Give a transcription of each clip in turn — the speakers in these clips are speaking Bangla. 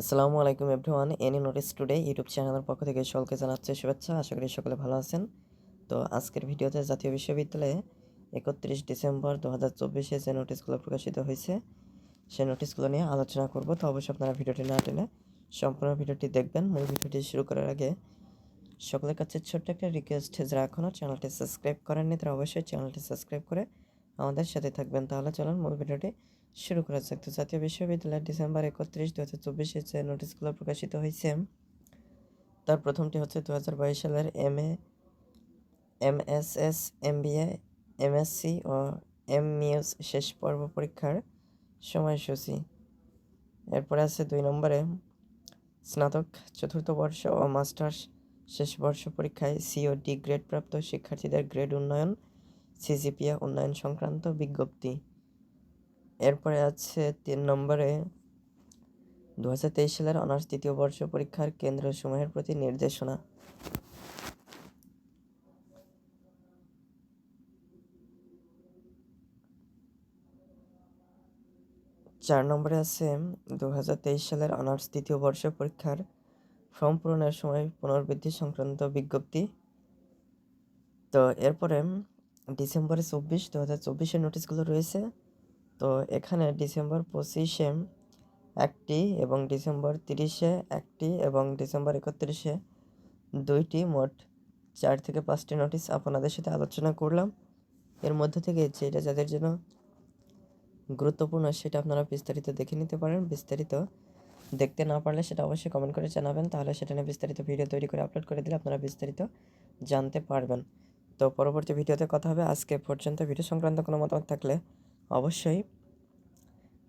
আসসালামু আলাইকুম everyone, any notice today YouTube চ্যানেলের পক্ষ থেকে সকলকে জানাচ্ছে শুভেচ্ছা। আশা করি সকলে ভালো আছেন। তো আজকের ভিডিওতে জাতীয় বিশ্ববিদ্যালয়ে একত্রিশ ডিসেম্বর দু হাজার চব্বিশে যে নোটিশগুলো প্রকাশিত হয়েছে, সেই নোটিশগুলো নিয়ে আলোচনা করব। তো অবশ্যই আপনারা ভিডিওটি না টেনে সম্পূর্ণ ভিডিওটি দেখবেন। মূল ভিডিওটি শুরু করার আগে সকলের কাছে ছোট্ট একটা রিকোয়েস্ট যারা এখনও চ্যানেলটি সাবস্ক্রাইব করেননি, তারা অবশ্যই চ্যানেলটি সাবস্ক্রাইব করে আমাদের সাথে থাকবেন। তাহলে চলুন মূল ভিডিওটি শুরু করা যাক। তো জাতীয় বিশ্ববিদ্যালয় ডিসেম্বর একত্রিশ দু হাজার চব্বিশে যে নোটিশগুলো প্রকাশিত হয়েছে, তার প্রথমটি হচ্ছে দু হাজার বাইশ সালের M A, M S S, M B A, M S C O M মিউস শেষ পর্ব পরীক্ষার সময়সূচি। এরপরে আছে দুই নম্বরে স্নাতক, চতুর্থ বর্ষ ও মাস্টার্স শেষ বর্ষ পরীক্ষায় সিও ডি গ্রেড প্রাপ্ত শিক্ষার্থীদের গ্রেড উন্নয়ন সিজিপিএ উন্নয়ন সংক্রান্ত বিজ্ঞপ্তি। এরপরে আছে তিন নম্বরে দু হাজার তেইশ সালের অনার্স তৃতীয় বর্ষ পরীক্ষার কেন্দ্রসমূহের প্রতি নির্দেশনা। চার নম্বরে আছে দু হাজার তেইশ সালের অনার্স তৃতীয় বর্ষ পরীক্ষার ফর্ম পূরণের সময় পুনর্বৃদ্ধি সংক্রান্ত বিজ্ঞপ্তি। তো এরপরে ডিসেম্বরে চব্বিশ দু হাজার চব্বিশের নোটিশগুলো রয়েছে। তো এখানে ডিসেম্বর পঁচিশে একটি এবং ডিসেম্বর তিরিশে একটি এবং ডিসেম্বর একত্রিশে দুইটি মোট চার থেকে পাঁচটি নোটিশ আপনাদের সাথে আলোচনা করলাম। এর মধ্যে থেকে যেটা যাদের জন্য গুরুত্বপূর্ণ সেটা আপনারা বিস্তারিত দেখে নিতে পারেন। বিস্তারিত দেখতে না পারলে সেটা অবশ্যই কমেন্ট করে জানাবেন। তাহলে সেটা নিয়ে বিস্তারিত ভিডিও তৈরি করে আপলোড করে দিলে আপনারা বিস্তারিত জানতে পারবেন। তো পরবর্তী ভিডিওতে কথা হবে। আজকে পর্যন্ত ভিডিও সংক্রান্ত কোনো মতামত থাকলে অবশ্যই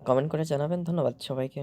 কমেন্ট করে জানাবেন। ধন্যবাদ সবাইকে।